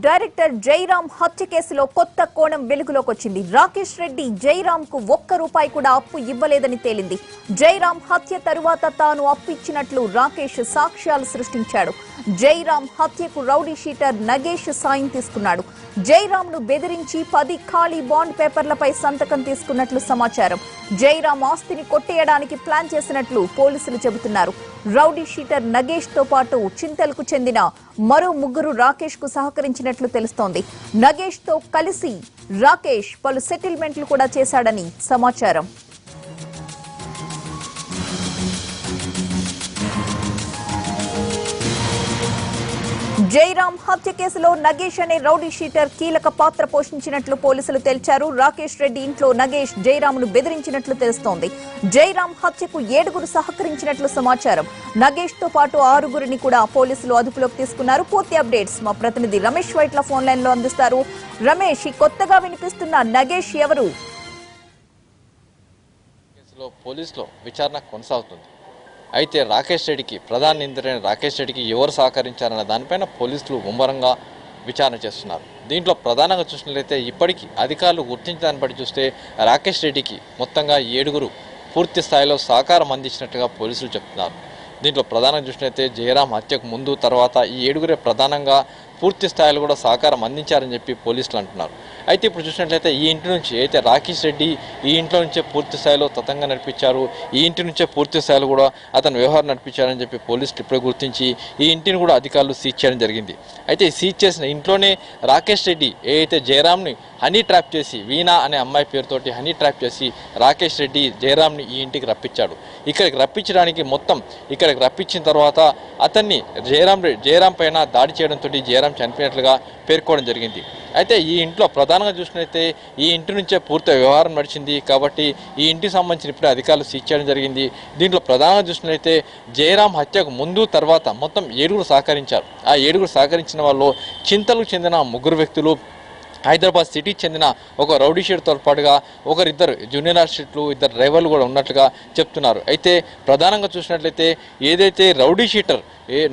Director Jairam హత్య కేసులో కొత్త కోణం వెలుగులోకి వచ్చింది రాకేష్ రెడ్డి జైరామ్కు ఒక్క రూపాయి కూడా అప్పు ఇవ్వలేదని తేలింది. జైరామ్ హత్య తరువాత తాను అప్పు ఇచ్చినట్లు రాకేష్ సాక్ష్యాలు సృష్టించాడు. జైరామ్ హత్యకు రౌడీ షీటర్ నగేష్ సాయం తీసుకున్నాడు. జైరామ్ను బెదిరించి పది ఖాళీ బాండ్ పేపర్లపై సంతకం తీసుకున్నట్లు సమాచారం. జైరామ్ ఆస్తిని కొట్టేయడానికి ప్లాన్ చేసినట్లు పోలీసులు చెబుతున్నారు. రౌడీ షీటర్ నగేష్తో పాటు చింతలకు చెందిన మరో ముగ్గురు రాకేష్కు సహకరించినట్లు తెలుస్తోంది. నగేష్తో కలిసి రాకేష్ పలు సెటిల్మెంట్లు కూడా చేశాడని సమాచారం. జైరామ్ హత్య కేసులో నగేష్ అనే రౌడీ షీటర్ కీలక పాత్ర పోషించినట్లు పోలీసులు తేల్చారు. రాకేష్ రెడ్డి ఇంట్లో నగేష్ జైరామ్ను బెదిరించినట్లు తెలుస్తోంది. జైరామ్ హత్యకు ఏడుగురు సహకరించినట్లు సమాచారం. నగేష్తో పాటు ఆరుగురిని కూడా పోలీసులు అదుపులోకి తీసుకున్నారు. పూర్తి అప్డేట్స్ మా ప్రతినిధి రమేష్ వైట్ల ఫోన్ లైన్లో అందిస్తారు. రమేష్ ఈ కొత్తగా వినిపిస్తున్న నగేష్ ఎవరు? పోలీసులో విచారణ కొనసాగుతుంది. అయితే రాకేష్ రెడ్డికి ప్రధాన నిందితుడైన రాకేష్ రెడ్డికి ఎవరు సహకరించారన్న దానిపైన పోలీసులు ముమ్మరంగా విచారణ చేస్తున్నారు. దీంట్లో ప్రధానంగా చూసినట్లయితే ఇప్పటికీ అధికారులు గుర్తించిన దాన్ని బట్టి చూస్తే రాకేష్ రెడ్డికి మొత్తంగా ఏడుగురు పూర్తి స్థాయిలో సహకారం అందించినట్టుగా పోలీసులు చెప్తున్నారు. దీంట్లో ప్రధానంగా చూసినట్లయితే జయరాం హత్యకు ముందు తర్వాత ఈ ఏడుగురే ప్రధానంగా పూర్తి స్థాయిలో కూడా సహకారం అందించారని చెప్పి పోలీసులు అంటున్నారు. అయితే ఇప్పుడు చూసినట్లయితే ఈ ఇంటి నుంచి అయితే రాకేష్ రెడ్డి ఈ ఇంట్లో నుంచే పూర్తి స్థాయిలో తతంగా నడిపించారు ఈ ఇంటి నుంచే పూర్తి స్థాయిలో కూడా అతను వ్యవహారం నడిపించారని చెప్పి పోలీసులు ఇప్పుడే గుర్తించి ఈ ఇంటిని కూడా అధికారులు సీజ్ చేయడం జరిగింది. అయితే సీజ్ చేసిన ఇంట్లోనే రాకేష్ రెడ్డి ఏదైతే జయరామ్ని హనీ ట్రాప్ చేసి వీణా అనే అమ్మాయి పేరుతోటి హనీ ట్రాప్ చేసి రాకేష్ రెడ్డి జయరామ్ని ఈ ఇంటికి రప్పించాడు. ఇక్కడికి రప్పించడానికి మొత్తం ఇక్కడికి రప్పించిన తర్వాత అతన్ని జయరామ్ రె- జయరాం పైన దాడి చేయడంతో జయరాం చనిపోయినట్లుగా పేర్కోవడం జరిగింది. అయితే ఈ ఇంట్లో ప్రధానంగా చూసినట్లయితే ఈ ఇంటి నుంచే పూర్తి వ్యవహారం నడిచింది కాబట్టి ఈ ఇంటికి సంబంధించిన ఇప్పుడే అధికారులు సీజ్ చేయడం జరిగింది. దీంట్లో ప్రధానంగా చూసినట్లయితే జయరాం హత్యకు ముందు తర్వాత మొత్తం ఏడుగురు సహకరించారు. ఆ ఏడుగురు సహకరించిన వాళ్ళు చింతలకు చెందిన ముగ్గురు వ్యక్తులు హైదరాబాద్ సిటీకి చెందిన ఒక రౌడీ షీట్తో పాటుగా ఒకరిద్దరు జూనియర్ ఆర్టిస్టులు ఇద్దరు డ్రైవర్లు కూడా ఉన్నట్లుగా చెప్తున్నారు. అయితే ప్రధానంగా చూసినట్లయితే ఏదైతే రౌడీ షీటర్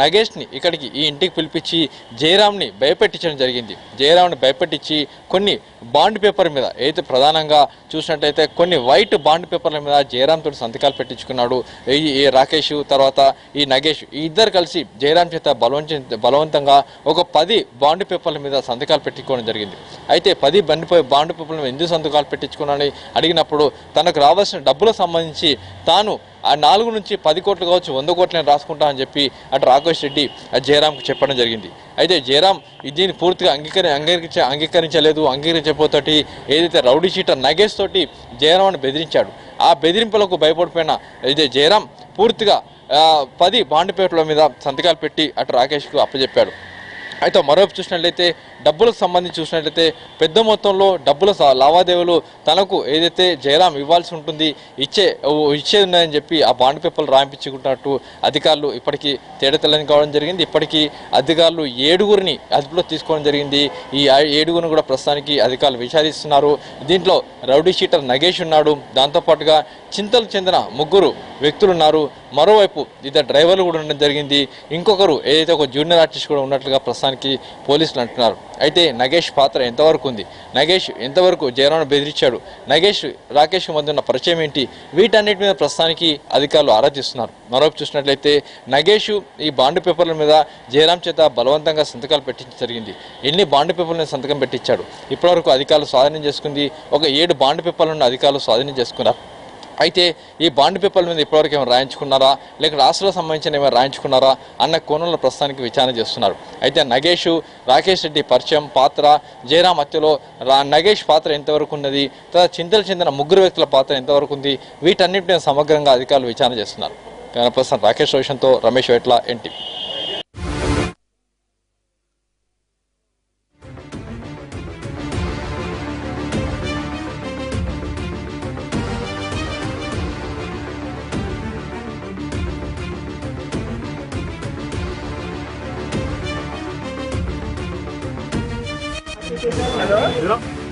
నగేష్ని ఇక్కడికి ఈ ఇంటికి పిలిపించి జయరామ్ని భయపెట్టించడం జరిగింది. జయరామ్ని భయపెట్టించి కొన్ని బాండ్ పేపర్ మీద అయితే ప్రధానంగా చూసినట్లయితే కొన్ని వైట్ బాండ్ పేపర్ల మీద జయరామ్ తోటి సంతకాలు పెట్టించుకున్నాడు. ఈ ఈ రాకేష్ తర్వాత ఈ నగేష్ ఈ ఇద్దరు కలిసి జయరామ్ చేత బలవంత బలవంతంగా ఒక పది బాండ్ పేపర్ల మీద సంతకాలు పెట్టించుకోవడం జరిగింది. అయితే పది బండి బాండ్ పేపర్ల మీద ఎందుకు సంతకాలు పెట్టించుకున్నానని అడిగినప్పుడు తనకు రావాల్సిన డబ్బులకు సంబంధించి తాను ఆ నాలుగు నుంచి పది కోట్లు కావచ్చు వంద కోట్లు నేను రాసుకుంటా అని చెప్పి అటు రాకేష్ రెడ్డి ఆ జయరాంకు చెప్పడం జరిగింది. అయితే జయరాం దీన్ని పూర్తిగా అంగీకరి అంగీకరించ అంగీకరించలేదు అంగీకరించబోతోటి ఏదైతే రౌడీ షీటర్ నగేష్ తోటి జయరాంని బెదిరించాడు. ఆ బెదిరింపులకు భయపడిపోయిన ఇదే జయరాం పూర్తిగా పది బాండ్ పేపర్ల మీద సంతకాలు పెట్టి అటు రాకేష్కు అప్పచెప్పాడు. అయితే మరోవైపు చూసినట్లయితే డబ్బులకు సంబంధించి చూసినట్లయితే పెద్ద మొత్తంలో డబ్బుల లావాదేవీలు తనకు ఏదైతే జయరాం ఇవ్వాల్సి ఉంటుంది ఇచ్చే ఓ ఇచ్చేది ఉన్నాయని చెప్పి ఆ బాండ్ పేపర్లు రాయించుకుంటున్నట్టు అధికారులు ఇప్పటికీ తేడతెల్లని కావడం జరిగింది. ఇప్పటికీ అధికారులు ఏడుగురిని అదుపులో తీసుకోవడం జరిగింది. ఈ ఏడుగురిని కూడా ప్రస్తుతానికి అధికారులు విచారిస్తున్నారు. దీంట్లో రౌడీ షీటర్ నగేష్ ఉన్నాడు. దాంతోపాటుగా చింతలు చెందిన ముగ్గురు వ్యక్తులు ఉన్నారు. మరోవైపు ఇద్దరు డ్రైవర్లు కూడా ఉండడం జరిగింది. ఇంకొకరు ఏదైతే ఒక జూనియర్ ఆర్టిస్ట్ కూడా ఉన్నట్లుగా ప్రస్తుతానికి పోలీసులు అంటున్నారు. అయితే నగేష్ పాత్ర ఎంతవరకు ఉంది? నగేష్ ఎంతవరకు జయరాను బెదిరించాడు? నగేష్ రాకేష్ మధ్య ఉన్న పరిచయం ఏంటి? వీటన్నిటి మీద ప్రస్తుతానికి అధికారులు ఆరాధిస్తున్నారు మరోపు చూసినట్లయితే నగేష్ ఈ బాండ్ పేపర్ల మీద జయరాం చేత బలవంతంగా సంతకాలు పెట్టించి జరిగింది. ఎన్ని బాండ్ పేపర్లను సంతకం పెట్టించాడు? ఇప్పటివరకు అధికారులు స్వాధీనం చేసుకుంది ఒక ఏడు బాండ్ పేపర్లను అధికారులు స్వాధీనం చేసుకున్నారు. అయితే ఈ బాండ్ పేపర్ల మీద ఇప్పటివరకు ఏమైనా రాయించుకున్నారా? లేక రాష్ట్రాలకు సంబంధించిన ఏమైనా రాయించుకున్నారా? అన్న కోణంలో ప్రస్తుతానికి విచారణ చేస్తున్నారు. అయితే నగేష్ రాకేష్ రెడ్డి పరిచయం పాత్ర జయరాం హత్యలో రా నగేష్ పాత్ర ఎంతవరకు ఉన్నది? తర్వాత చింతలు చెందిన ముగ్గురు వ్యక్తుల పాత్ర ఎంతవరకు ఉంది? వీటన్నిటిని సమగ్రంగా అధికారులు విచారణ చేస్తున్నారు. ప్రస్తుతం పర్సన్ రాకేష్ రోషన్తో రమేష్ వెట్ల ఎన్టీ Hello?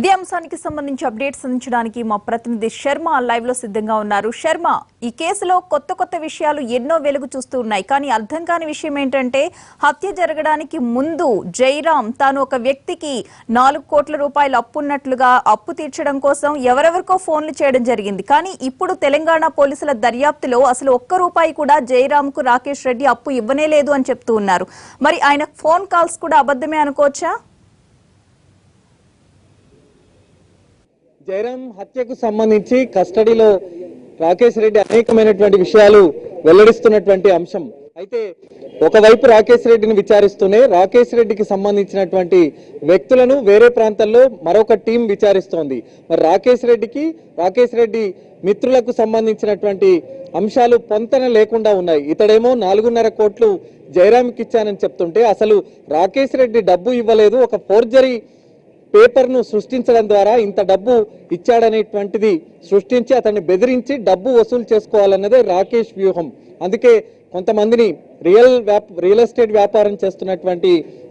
ఇదే అంశానికి సంబంధించి అప్డేట్స్ అందించడానికి మా ప్రతినిధి శర్మ లైవ్లో సిద్ధంగా ఉన్నారు. శర్మ ఈ కేసులో కొత్త కొత్త విషయాలు ఎన్నో వెలుగు చూస్తూ ఉన్నాయి. కానీ అర్థం కాని విషయం ఏంటంటే హత్య జరగడానికి ముందు జైరాం తాను ఒక వ్యక్తికి నాలుగు కోట్ల రూపాయలు అప్పున్నట్లుగా అప్పు తీర్చడం కోసం ఎవరెవరికో ఫోన్లు చేయడం జరిగింది. కానీ ఇప్పుడు తెలంగాణ పోలీసుల దర్యాప్తులో అసలు ఒక్క రూపాయి కూడా జైరామ్కు రాకేష్ రెడ్డి అప్పు ఇవ్వనే లేదు అని చెప్తూ ఉన్నారు. మరి ఆయన ఫోన్ కాల్స్ కూడా అబద్ధమే అనుకోవచ్చా? జయరాం హత్యకు సంబంధించి కస్టడీలో రాకేష్ రెడ్డి అనేకమైనటువంటి విషయాలు వెల్లడిస్తున్నటువంటి అంశం. అయితే ఒకవైపు రాకేష్ రెడ్డిని విచారిస్తూనే రాకేష్ రెడ్డికి సంబంధించినటువంటి వ్యక్తులను వేరే ప్రాంతాల్లో మరొక టీం విచారిస్తోంది. మరి రాకేష్ రెడ్డికి రాకేష్ రెడ్డి మిత్రులకు సంబంధించినటువంటి అంశాలు పొంతన లేకుండా ఉన్నాయి. ఇతడేమో నాలుగున్నర కోట్లు జయరామ్కి ఇచ్చానని చెప్తుంటే అసలు రాకేష్ రెడ్డి డబ్బు ఇవ్వలేదు ఒక ఫోర్జరీ పేపర్ను సృష్టించడం ద్వారా ఇంత డబ్బు ఇచ్చాడనేటువంటిది సృష్టించి అతన్ని బెదిరించి డబ్బు వసూలు చేసుకోవాలన్నదే రాకేష్ వ్యూహం. అందుకే కొంతమందిని రియల్ వ్యాప్ రియల్ ఎస్టేట్ వ్యాపారం చేస్తున్నటువంటి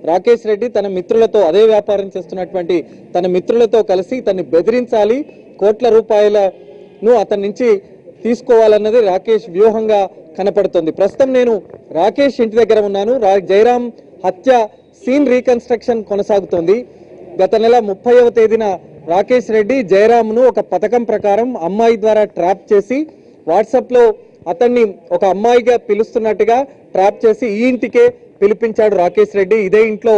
రాకేష్ రెడ్డి తన మిత్రులతో అదే వ్యాపారం చేస్తున్నటువంటి తన మిత్రులతో కలిసి తన్ని బెదిరించాలి. కోట్ల రూపాయలను అతని నుంచి తీసుకోవాలన్నది రాకేష్ వ్యూహంగా కనపడుతుంది. ప్రస్తుతం నేను రాకేష్ ఇంటి దగ్గర ఉన్నాను. రా జయరాం హత్య సీన్ రీకన్స్ట్రక్షన్ కొనసాగుతోంది. గత నెల ముప్పైవ తేదీన రాకేష్ రెడ్డి జయరామ్ను ఒక పథకం ప్రకారం అమ్మాయి ద్వారా ట్రాప్ చేసి వాట్సాప్లో అతన్ని ఒక అమ్మాయిగా పిలుస్తున్నట్టుగా ట్రాప్ చేసి ఈ ఇంటికే పిలిపించాడు రాకేష్ రెడ్డి. ఇదే ఇంట్లో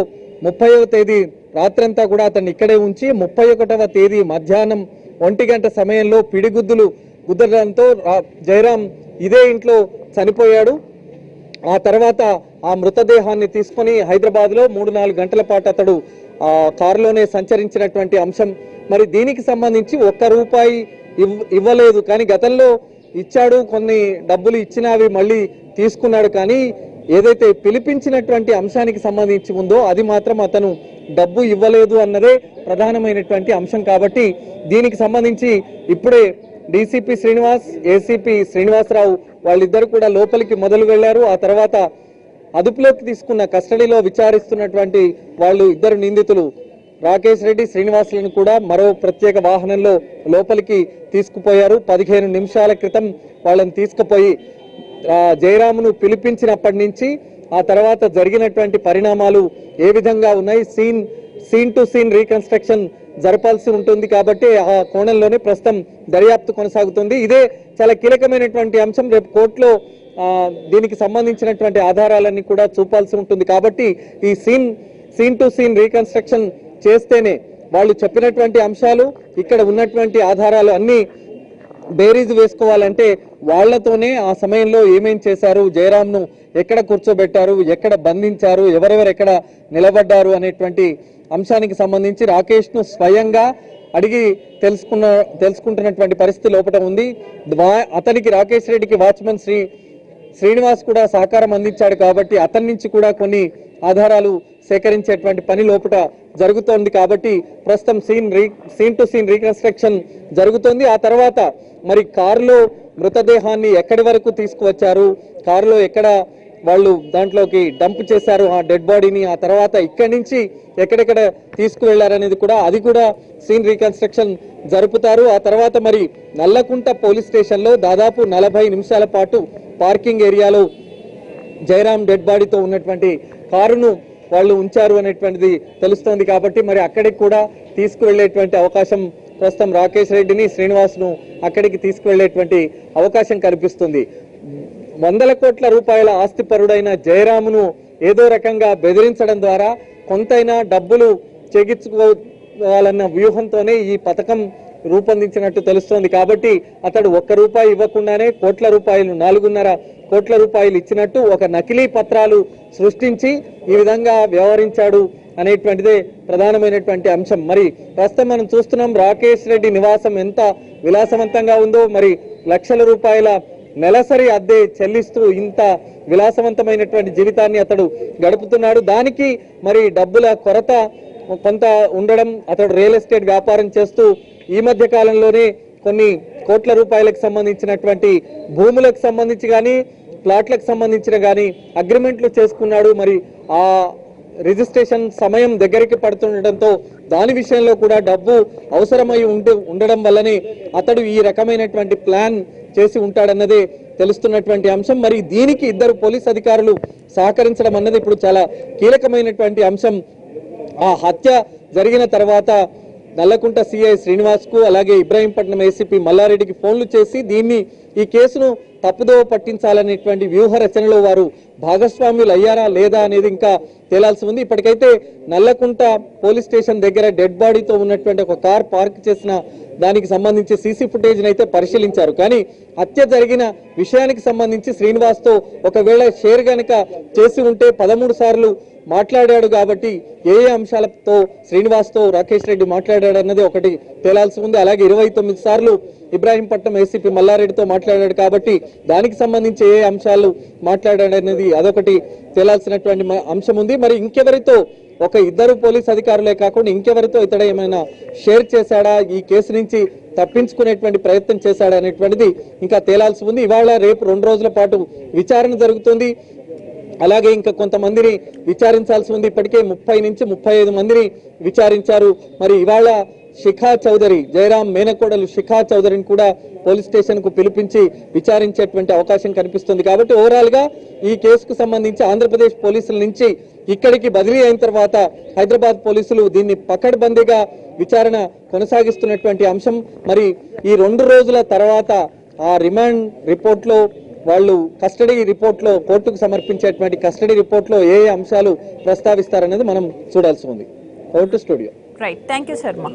ముప్పైవ తేదీ రాత్రంతా కూడా అతన్ని ఇక్కడే ఉంచి ముప్పై ఒకటవ తేదీ మధ్యాహ్నం ఒంటి గంట సమయంలో పిడిగుద్దులు కుదరడంతో రా- జయరాం ఇదే ఇంట్లో చనిపోయాడు. ఆ తర్వాత ఆ మృతదేహాన్ని తీసుకొని హైదరాబాద్లో మూడు నాలుగు గంటల పాటు అతడు కారులోనే సంచరించినటువంటి అంశం. మరి దీనికి సంబంధించి ఒక్క రూపాయి ఇవ్- ఇవ్వలేదు. కానీ గతంలో ఇచ్చాడు కొన్ని డబ్బులు ఇచ్చినవి మళ్ళీ తీసుకున్నాడు. కానీ ఏదైతే పిలిపించినటువంటి అంశానికి సంబంధించి ఉందో అది మాత్రం అతను డబ్బు ఇవ్వలేదు అన్నదే ప్రధానమైనటువంటి అంశం. కాబట్టి దీనికి సంబంధించి ఇప్పుడే డీసీపీ శ్రీనివాస్ ఏసీపీ శ్రీనివాసరావు వాళ్ళిద్దరు కూడా లోపలికి మొదలు వెళ్ళారు ఆ తర్వాత అదుపులోకి తీసుకున్న కస్టడీలో విచారిస్తున్నటువంటి వాళ్ళు ఇద్దరు నిందితులు రాకేష్ రెడ్డి శ్రీనివాసులను కూడా మరో ప్రత్యేక వాహనంలో లోపలికి తీసుకుపోయారు. పదిహేను నిమిషాల క్రితం వాళ్ళని తీసుకుపోయి జయరామును పిలిపించినప్పటి నుంచి ఆ తర్వాత జరిగినటువంటి పరిణామాలు ఏ విధంగా ఉన్నాయి? Scene scene to scene reconstruction జరపాల్సి ఉంటుంది కాబట్టి ఆ కోణంలోనే ప్రస్తుతం దర్యాప్తు కొనసాగుతుంది. ఇదే చాలా కీలకమైనటువంటి అంశం. రేపు కోర్టులో దీనికి సంబంధించినటువంటి ఆధారాలన్నీ కూడా చూపాల్సి ఉంటుంది. కాబట్టి ఈ scene scene to scene reconstruction చేస్తేనే వాళ్ళు చెప్పినటువంటి అంశాలు ఇక్కడ ఉన్నటువంటి ఆధారాలు అన్నీ బేరీజ్ వేసుకోవాలంటే వాళ్ళతోనే ఆ సమయంలో ఏమేం చేశారు జయరామ్ను ఎక్కడ కూర్చోబెట్టారు ఎక్కడ బంధించారు ఎవరెవరు ఎక్కడ నిలబడ్డారు అనేటువంటి అంశానికి సంబంధించి రాకేష్ను స్వయంగా అడిగి తెలుసుకున్న తెలుసుకుంటున్నటువంటి పరిస్థితి లోపల ఉంది. అతనికి రాకేష్ రెడ్డికి వాచ్మెన్ శ్రీ శ్రీనివాస్ కూడా సహకారం అందించాడు కాబట్టి అతని నుంచి కూడా కొన్ని ఆధారాలు సేకరించేటువంటి పని లోపల జరుగుతోంది కాబట్టి ప్రస్తుతం scene re scene to scene reconstruction జరుగుతోంది. ఆ తర్వాత మరి కారులో మృతదేహాన్ని ఎక్కడి వరకు తీసుకువచ్చారు? కారులో ఎక్కడ వాళ్ళు దాంట్లోకి డంప్ చేశారు ఆ డెడ్ బాడీని ఆ తర్వాత ఇక్కడి నుంచి ఎక్కడెక్కడ తీసుకువెళ్ళారనేది కూడా అది కూడా సీన్ రీకన్స్ట్రక్షన్ జరుపుతారు. ఆ తర్వాత మరి నల్లకుంట పోలీస్ స్టేషన్లో దాదాపు నలభై నిమిషాల పాటు పార్కింగ్ ఏరియాలో జయరాం డెడ్ బాడీతో ఉన్నటువంటి కారును వాళ్ళు ఉంచారు అనేటువంటిది తెలుస్తోంది కాబట్టి మరి అక్కడికి కూడా తీసుకువెళ్ళేటువంటి అవకాశం ప్రస్తుతం రాకేష్ రెడ్డిని శ్రీనివాస్ను అక్కడికి తీసుకువెళ్ళేటువంటి అవకాశం కనిపిస్తుంది. వందల కోట్ల రూపాయల ఆస్తిపరుడైన జయరామును ఏదో రకంగా బెదిరించడం ద్వారా కొంతైనా డబ్బులు చెగించుకోవాలన్న వ్యూహంతోనే ఈ పథకం రూపొందించినట్టు తెలుస్తోంది. కాబట్టి అతడు ఒక్క రూపాయి ఇవ్వకుండానే కోట్ల రూపాయలు నాలుగున్నర కోట్ల రూపాయలు ఇచ్చినట్టు ఒక నకిలీ పత్రాలు సృష్టించి ఈ విధంగా వ్యవహరించాడు అనేటువంటిదే ప్రధానమైనటువంటి అంశం. మరి ప్రస్తుతం మనం చూస్తున్నాం రాకేష్ రెడ్డి నివాసం ఎంత విలాసవంతంగా ఉందో మరి లక్షల రూపాయల నెలసరి అద్దె చెల్లిస్తూ ఇంత విలాసవంతమైనటువంటి జీవితాన్ని అతడు గడుపుతున్నాడు. దానికి మరి డబ్బుల కొరత కొంత ఉండడం అతడు రియల్ ఎస్టేట్ వ్యాపారం చేస్తూ ఈ మధ్య కాలంలోనే కొన్ని కోట్ల రూపాయలకు సంబంధించినటువంటి భూములకు సంబంధించి కానీ ప్లాట్లకు సంబంధించిన కానీ అగ్రిమెంట్లు చేసుకున్నాడు. మరి ఆ రిజిస్ట్రేషన్ సమయం దగ్గరికి పడుతుండటంతో దాని విషయంలో కూడా డబ్బు అవసరమై ఉండి ఉండడం వల్లనే అతడు ఈ రకమైనటువంటి ప్లాన్ చేసి ఉంటాడన్నదే తెలుస్తున్నటువంటి అంశం. మరి దీనికి ఇద్దరు పోలీస్ అధికారులు సహకరించడం అన్నది ఇప్పుడు చాలా కీలకమైనటువంటి అంశం. ఆ హత్య జరిగిన తర్వాత నల్లకుంట సిఐ శ్రీనివాస్కు అలాగే ఇబ్రాహీంపట్నం ఏసీపీ మల్లారెడ్డికి ఫోన్లు చేసి దీన్ని ఈ కేసును తప్పుదోవ పట్టించాలనేటువంటి వ్యూహ రచనలో వారు భాగస్వాములు అయ్యారా లేదా అనేది ఇంకా తేలాల్సి ఉంది. ఇప్పటికైతే నల్లకుంట పోలీస్ స్టేషన్ దగ్గర డెడ్ బాడీతో ఉన్నటువంటి ఒక కార్ పార్క్ చేసిన దానికి సంబంధించి సీసీ ఫుటేజ్ని అయితే పరిశీలించారు. కానీ హత్య జరిగిన విషయానికి సంబంధించి శ్రీనివాస్తో ఒకవేళ షేర్ గనక చేసి ఉంటే పదమూడు సార్లు మాట్లాడాడు కాబట్టి ఏ ఏ అంశాలతో శ్రీనివాస్తో రాకేష్ రెడ్డి మాట్లాడాడు అన్నది ఒకటి తేలాల్సి ఉంది. అలాగే ఇరవై తొమ్మిది సార్లు ఇబ్రాహీంపట్నం ఏసీపీ మల్లారెడ్డితో మాట్లాడాడు కాబట్టి దానికి సంబంధించి ఏ అంశాలు మాట్లాడాడనేది అదొకటి తేలాల్సినటువంటి అంశం ఉంది. మరి ఇంకెవరితో ఒక ఇద్దరు పోలీస్ అధికారులే కాకుండా ఇంకెవరితో ఇతడ ఏమైనా షేర్ చేశాడా? ఈ కేసు నుంచి తప్పించుకునేటువంటి ప్రయత్నం చేశాడా అనేటువంటిది ఇంకా తేలాల్సి ఉంది. ఇవాళ రేపు రెండు రోజుల పాటు విచారణ జరుగుతుంది. అలాగే ఇంకా కొంతమందిని విచారించాల్సి ఉంది. ఇప్పటికే ముప్పై నుంచి ముప్పై ఐదు మందిని విచారించారు. మరి ఇవాళ శిఖా చౌదరి జయరాం మేనకోడలు శిఖా చౌదరిని కూడా పోలీస్ స్టేషన్కు పిలిపించి విచారించేటువంటి అవకాశం కనిపిస్తుంది. కాబట్టి ఓవరాల్గా ఈ కేసుకు సంబంధించి ఆంధ్రప్రదేశ్ పోలీసుల నుంచి ఇక్కడికి బదిలీ అయిన తర్వాత హైదరాబాద్ పోలీసులు దీన్ని పకడ్బందీగా విచారణ కొనసాగిస్తున్నటువంటి అంశం. మరి ఈ రెండు రోజుల తర్వాత ఆ రిమాండ్ రిపోర్ట్లో వాళ్ళు కస్టడీ రిపోర్ట్లో కోర్టుకు సమర్పించేటువంటి కస్టడీ రిపోర్ట్లో ఏ ఏ అంశాలు ప్రస్తావిస్తారనేది మనం చూడాల్సి ఉంది. Court studio. Right. Thank you, Sharma.